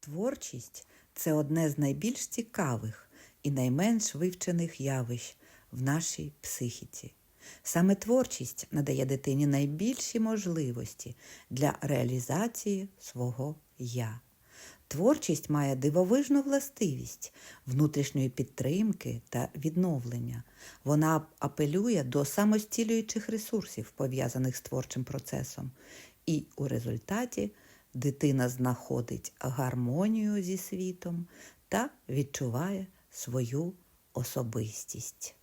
Творчість це одне з найбільш цікавих і найменш вивчених явищ в нашій психіці. Саме творчість надає дитині найбільші можливості для реалізації свого я. Творчість має дивовижну властивість внутрішньої підтримки та відновлення. Вона апелює до самостілюючих ресурсів, пов'язаних з творчим процесом, і у результаті дитина знаходить гармонію зі світом та відчуває свою особистість.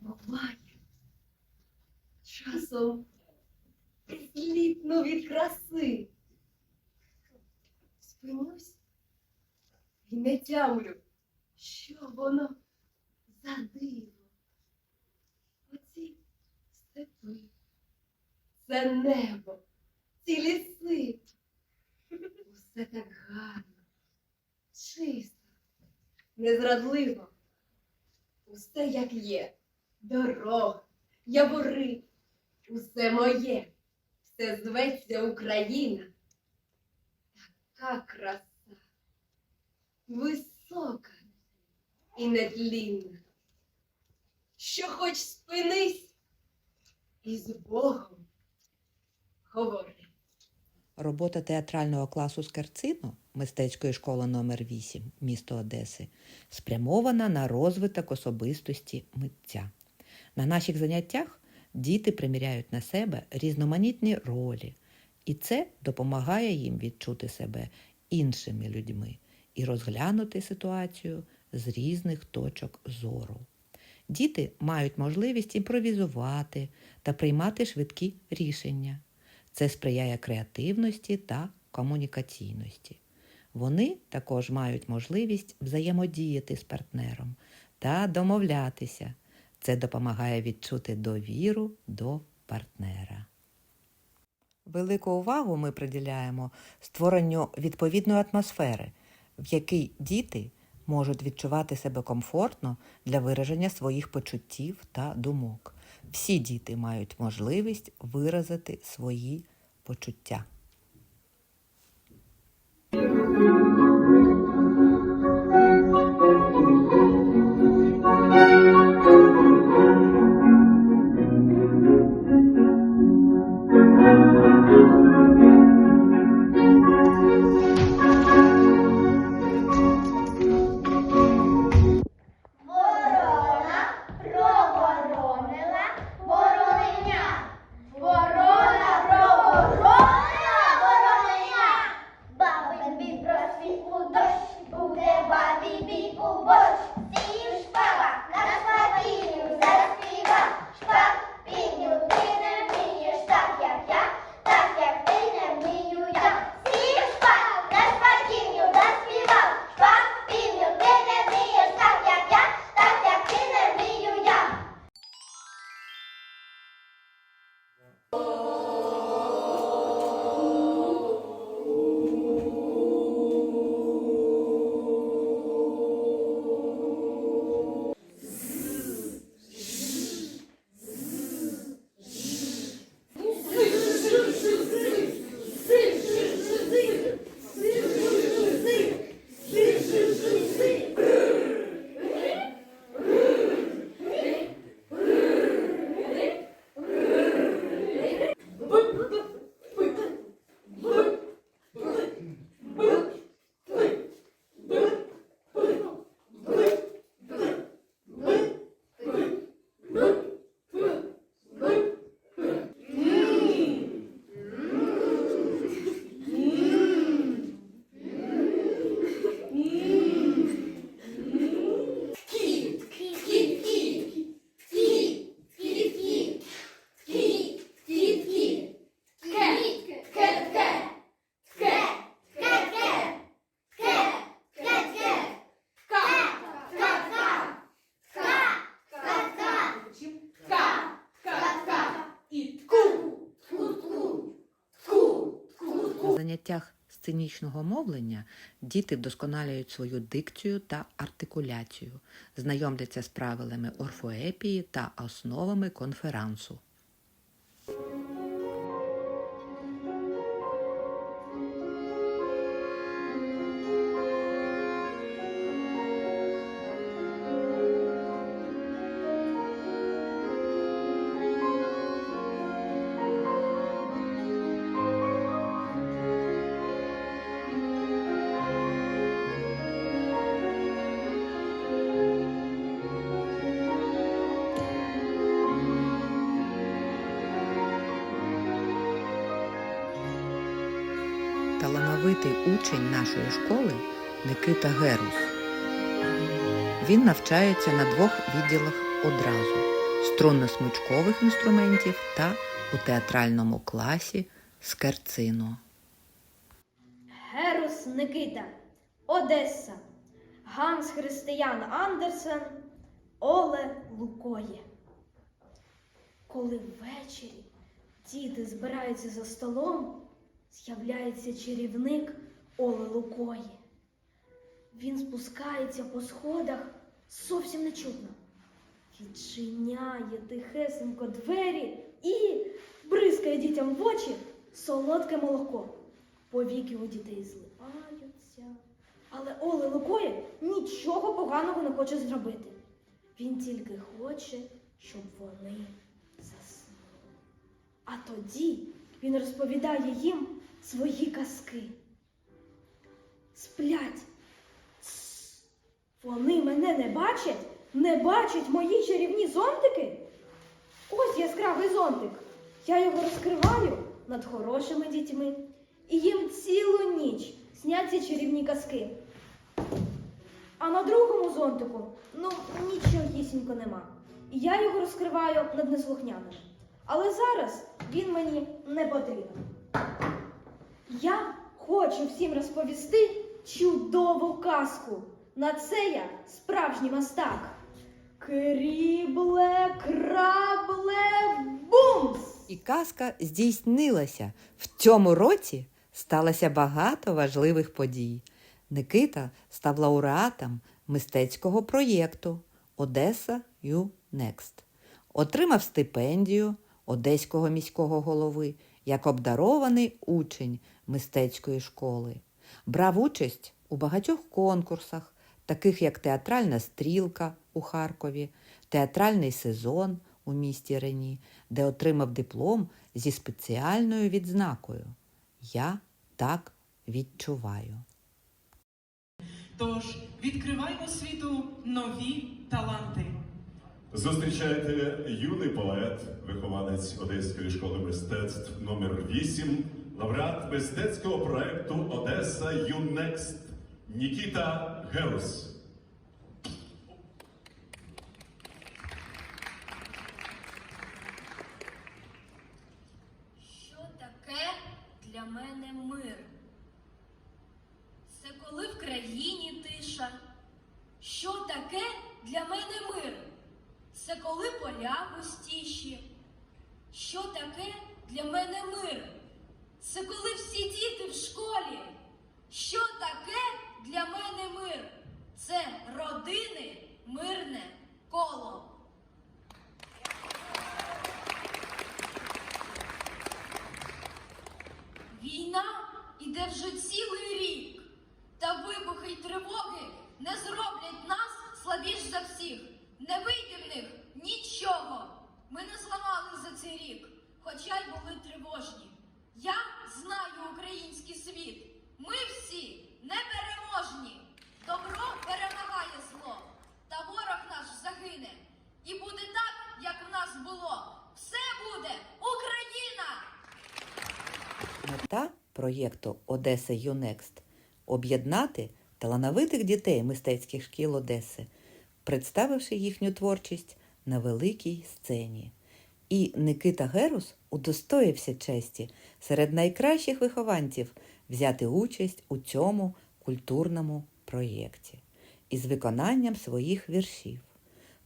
Буває. Часом сліпну від краси. Спинюсь і не тямлю, що воно за диво. Оці степи, це небо, ці ліси. Усе так гарно, чисто, незрадливо. Усе як є. Дорога, явори, усе моє, все зветься Україна. Така краса, висока і нетлінна, що хоч спинись і з Богом говори. Робота театрального класу Скерцино мистецької школи номер 8 місто Одеси спрямована на розвиток особистості митця. На наших заняттях діти приміряють на себе різноманітні ролі, і це допомагає їм відчути себе іншими людьми і розглянути ситуацію з різних точок зору. Діти мають можливість імпровізувати та приймати швидкі рішення. Це сприяє креативності та комунікаційності. Вони також мають можливість взаємодіяти з партнером та домовлятися. Це допомагає відчути довіру до партнера. Велику увагу ми приділяємо створенню відповідної атмосфери, в якій діти можуть відчувати себе комфортно для вираження своїх почуттів та думок. Всі діти мають можливість виразити свої почуття. Сценічного мовлення діти вдосконалюють свою дикцію та артикуляцію, знайомляться з правилами орфоепії та основами конферансу. Нашої школи Никита Герус. Він навчається на двох відділах одразу струнно-смичкових інструментів та у театральному класі скерцино. Герус Никита, Одеса, Ганс Християн Андерсен, Оле Лукоє. Коли ввечері діти збираються за столом, з'являється чарівник Оле Лукоє. Він спускається по сходах зовсім нечутно. Відчиняє тихесенько двері і бризкає дітям в очі солодке молоко. Повіки у дітей зливаються. Але Оле Лукоє нічого поганого не хоче зробити. Він тільки хоче, щоб вони заснули. А тоді він розповідає їм свої казки. Сплять. Тс. Вони мене не бачать, не бачать мої чарівні зонтики. Ось яскравий зонтик. Я його розкриваю над хорошими дітьми. І їм цілу ніч сняться чарівні казки. А на другому зонтику, ну, нічогісінько нема. І я його розкриваю над неслухняними. Але зараз він мені не потрібен. Я хочу всім розповісти чудову казку. На це я справжній мастак. Крібле, крабле, бумс! І казка здійснилася. В цьому році сталося багато важливих подій. Никита став лауреатом мистецького проєкту Одеса Ю Next. Отримав стипендію Одеського міського голови як обдарований учень мистецької школи. Брав участь у багатьох конкурсах, таких як Театральна стрілка у Харкові, Театральний сезон у місті Рені, де отримав диплом зі спеціальною відзнакою. Я так відчуваю. Тож відкриваймо світу нові таланти. Зустрічайте юний поет, вихованець Одеської школи мистецтв номер 8 лауреат мистецького проекту Одеса ЮНЕКСТ Нікіта Герус. Що таке для мене мир? Це коли в країні тиша. Що таке для мене мир? Це коли поля густіші. Що таке для мене мир? Це коли всі діти в школі. Що таке для мене мир? Це родини мирне коло. Війна іде вже цілий рік, та вибухи й тривоги не зроблять нас слабіш за всіх. Не вийде в них нічого. Ми не зламали за цей рік, хоча й були тривожні. Я знаю український світ. Ми всі непереможні. Добро перемагає зло, та ворог наш загине. І буде так, як в нас було. Все буде Україна! Мета проєкту Одеса ЮНЕКСТ об'єднати талановитих дітей мистецьких шкіл Одеси, представивши їхню творчість на великій сцені. І Никита Герус удостоївся честі серед найкращих вихованців взяти участь у цьому культурному проєкті із виконанням своїх віршів,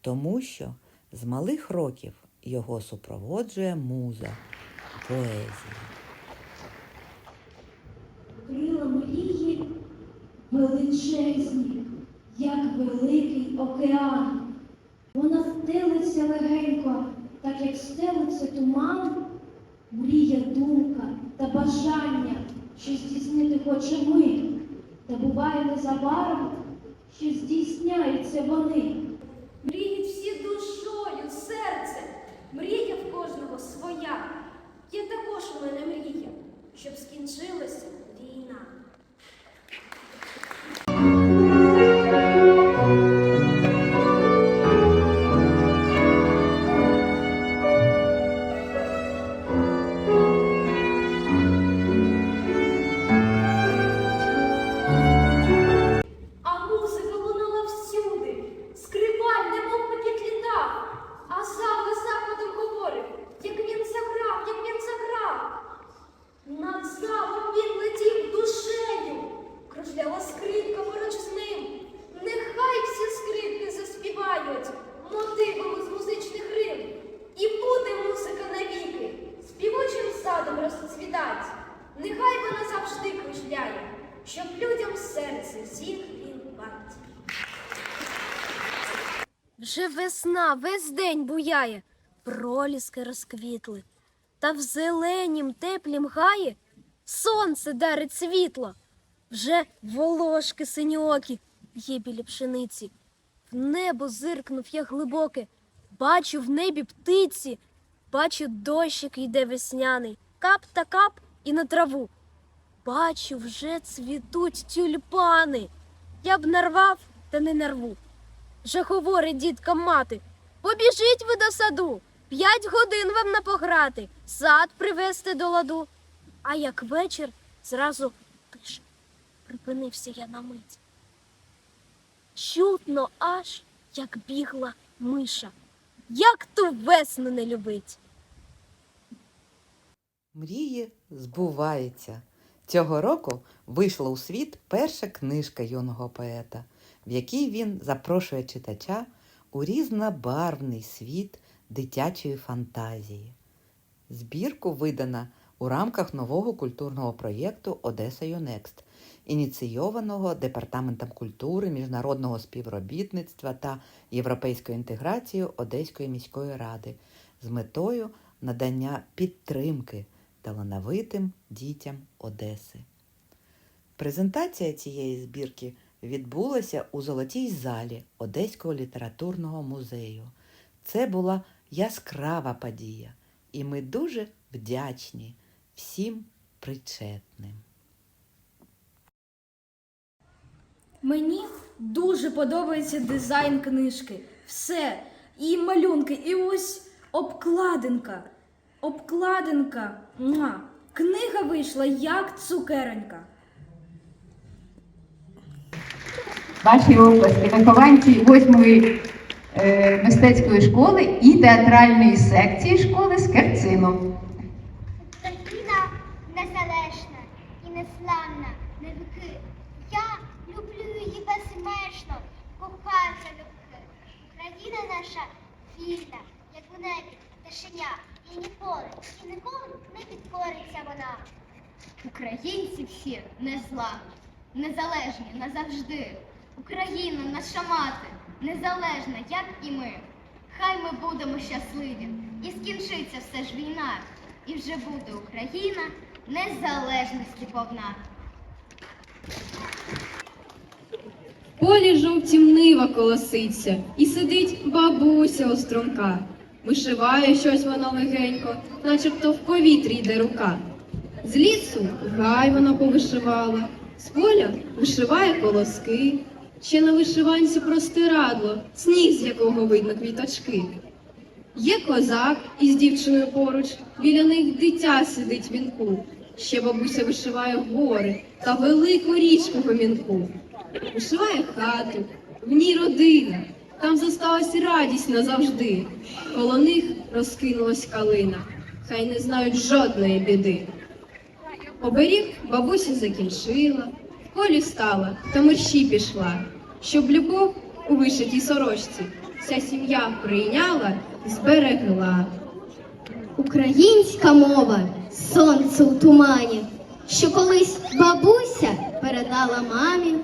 тому що з малих років його супроводжує муза поезії. Крила мрії величезні, як великий океан. Вона стелиться легенько, так як стелиться туман. Мрія, думка та бажання, що здійснити хоче ми. Та буває незабаром, що здійсняються вони. Мріють всі душою, серцем. Мрія в кожного своя. Є також у мене мрія, щоб скінчилася весна весь день буяє, проліски розквітли, та в зеленім теплім гаї сонце дарить світло. Вже волошки синьокі є біля пшениці. В небо зиркнув я глибоке, бачу в небі птиці, бачу дощик йде весняний, кап та кап і на траву. Бачу, вже цвітуть тюльпани. Я б нарвав, та не нарву. Вже говорить дітка мати. Побіжіть ви до саду, п'ять годин вам на пограти, сад привезти до ладу. А як вечір, зразу тиша. Припинився я на мить. Чутно аж, як бігла миша. Як ту весну не любить. Мрії збуваються. Цього року вийшла у світ перша книжка юного поета, в якій він запрошує читача у різнобарвний світ дитячої фантазії. Збірку видана у рамках нового культурного проєкту Одеса ЮНЕКСТ, ініційованого Департаментом культури, міжнародного співробітництва та європейської інтеграції Одеської міської ради з метою надання підтримки талановитим дітям Одеси. Презентація цієї збірки відбулася у Золотій залі Одеського літературного музею. Це була яскрава подія, і ми дуже вдячні всім причетним. Мені дуже подобається дизайн книжки. Все. І малюнки, і ось обкладинка. Обкладинка. Книга вийшла як цукеренька. Ваші області вихованці 8 е, мистецької школи і театральної секції школи з Керцину. Україна незалежна і неславна, не вики. Я люблю її безмежно, кохаю залюбки. Україна наша вільна, як у небі, тишиня, і ніколи, і ніколи не підкориться вона. Українці всі незламні, незалежні назавжди. Україна наша мати, незалежна, як і ми. Хай ми будемо щасливі, і скінчиться все ж війна, і вже буде Україна незалежності повна. полі жовтім нива колоситься, і сидить бабуся остромка. Вишиває щось вона легенько, начебто в повітрі йде рука. З лісу гай вона повишивала, з поля вишиває колоски, ще на вишиванці простирадло, сніг, з якого видно квіточки. Є козак із дівчиною поруч, біля них дитя сидить вінку. Ще бабуся вишиває гори та велику річку в гомінку. Вишиває хату, в ній родина, там зосталась радість назавжди. Коло них розкинулась калина, хай не знають жодної біди. Оберіг бабуся закінчила, в колі стала та мерщі пішла, щоб любов у вишитій сорочці вся сім'я прийняла і зберегла. Українська мова сонце у тумані, що колись бабуся передала мамі,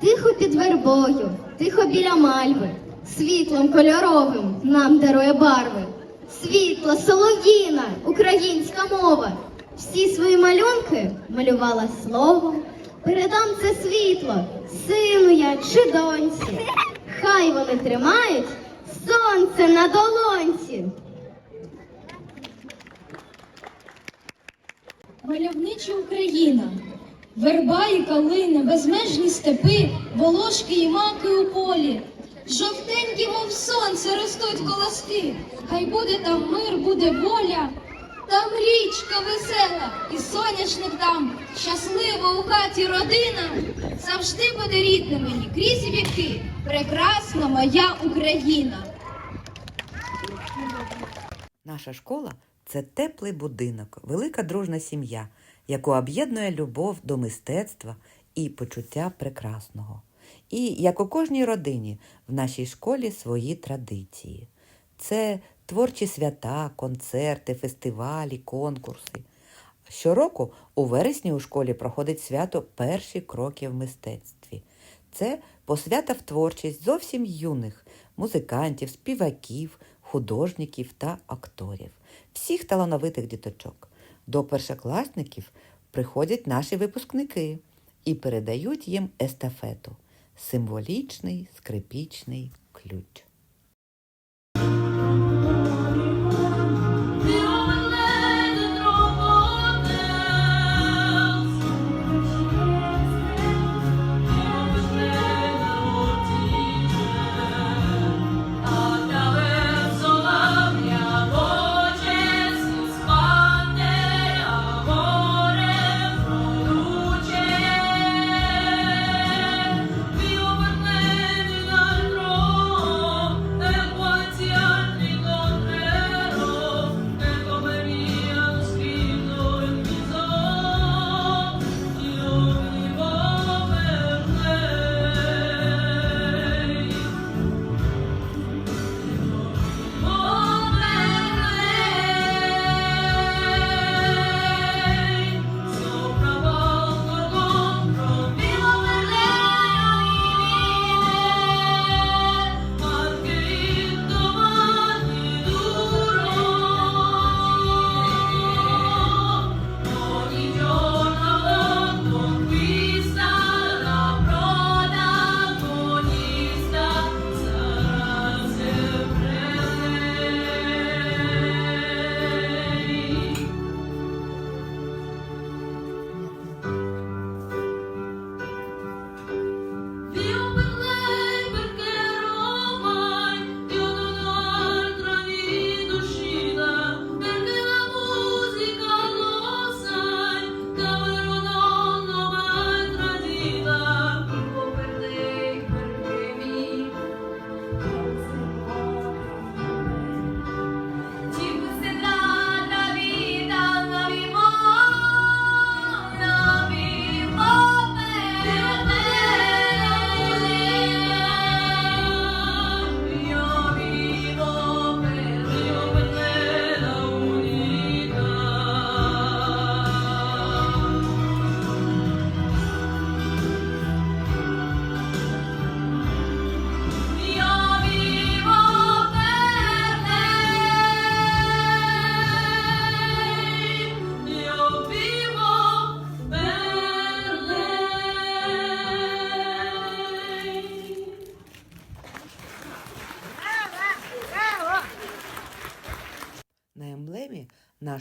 тихо під вербою, тихо біля мальви, світлом кольоровим нам дарує барви. Світла, солов'їна, українська мова. Всі свої малюнки малювала словом. Передам це світло, сину я чи доньці. Хай вони тримають сонце на долонці. Мальовнича Україна, верба і калина, безмежні степи, волошки і маки у полі. Жовтенькі, мов сонце, ростуть колоски. Хай буде там мир, буде воля. Там річка весела, і соняшник там, щаслива у хаті родина, завжди буде рідна мені крізь віки, прекрасна моя Україна. Наша школа це теплий будинок, велика дружна сім'я, яку об'єднує любов до мистецтва і почуття прекрасного. І як у кожній родині, в нашій школі свої традиції. Це творчі свята, концерти, фестивалі, конкурси. Щороку у вересні у школі проходить свято Перші кроки в мистецтві. Це посвята в творчість зовсім юних музикантів, співаків, художників та акторів, всіх талановитих діточок. До першокласників приходять наші випускники і передають їм естафету символічний скрипічний ключ.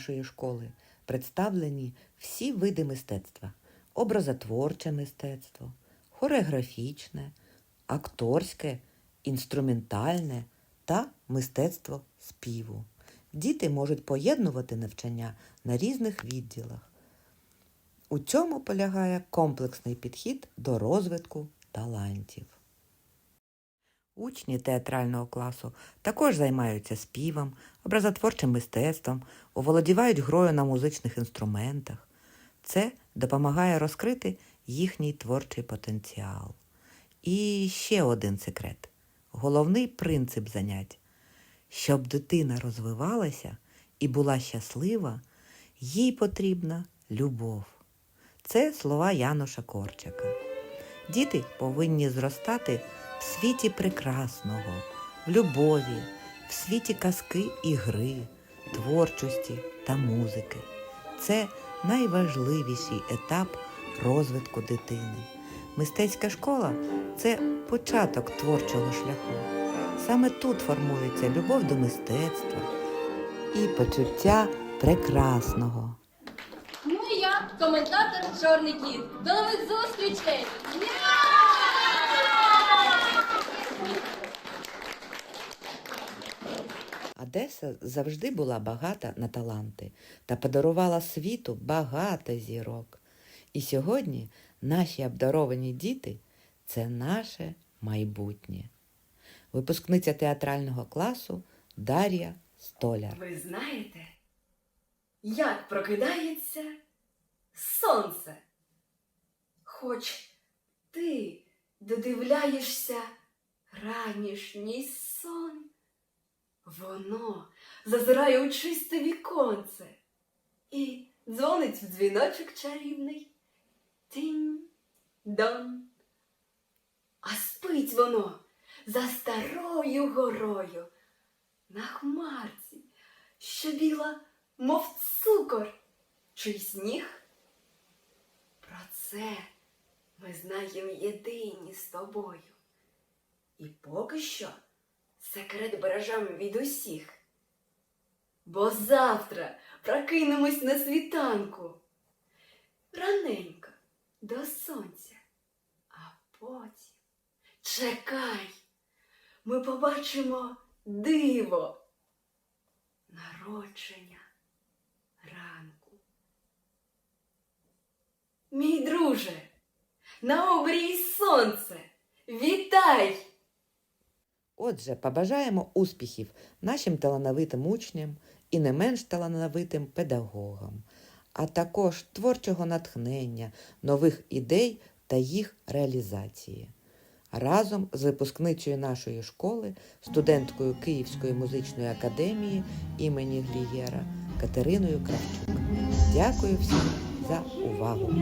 Нашої школи представлені всі види мистецтва: образотворче мистецтво, хореографічне, акторське, інструментальне та мистецтво співу. Діти можуть поєднувати навчання на різних відділах. У цьому полягає комплексний підхід до розвитку талантів. Учні театрального класу також займаються співом, образотворчим мистецтвом, оволодівають грою на музичних інструментах. Це допомагає розкрити їхній творчий потенціал. І ще один секрет головний принцип занять. Щоб дитина розвивалася і була щаслива, їй потрібна любов. Це слова Януша Корчака. Діти повинні зростати в світі прекрасного, в любові, в світі казки і гри, творчості та музики. Це найважливіший етап розвитку дитини. Мистецька школа це початок творчого шляху. Саме тут формується любов до мистецтва і почуття прекрасного. Ну і я, коментатор Чорний кіт. До нових зустрічей! Одеса завжди була багата на таланти та подарувала світу багато зірок. І сьогодні наші обдаровані діти це наше майбутнє. Випускниця театрального класу Дар'я Столяр. Ви знаєте, як прокидається сонце? Хоч ти додивляєшся ранішній сон, воно зазирає у чисте віконце і дзвонить в дзвіночок чарівний. Тінь, дон. А спить воно за старою горою на хмарці, що біла, мов цукор, чи сніг. Про це ми знаємо єдині з тобою. І поки що секрет бережемо від усіх. Бо завтра прокинемось на світанку. Раненько до сонця, а потім чекай, ми побачимо диво народження ранку. Мій друже, на обрій сонце, вітай! Отже, побажаємо успіхів нашим талановитим учням і не менш талановитим педагогам, а також творчого натхнення, нових ідей та їх реалізації. Разом з випускницею нашої школи, студенткою Київської музичної академії імені Глієра Катериною Кравчук. Дякую всім за увагу!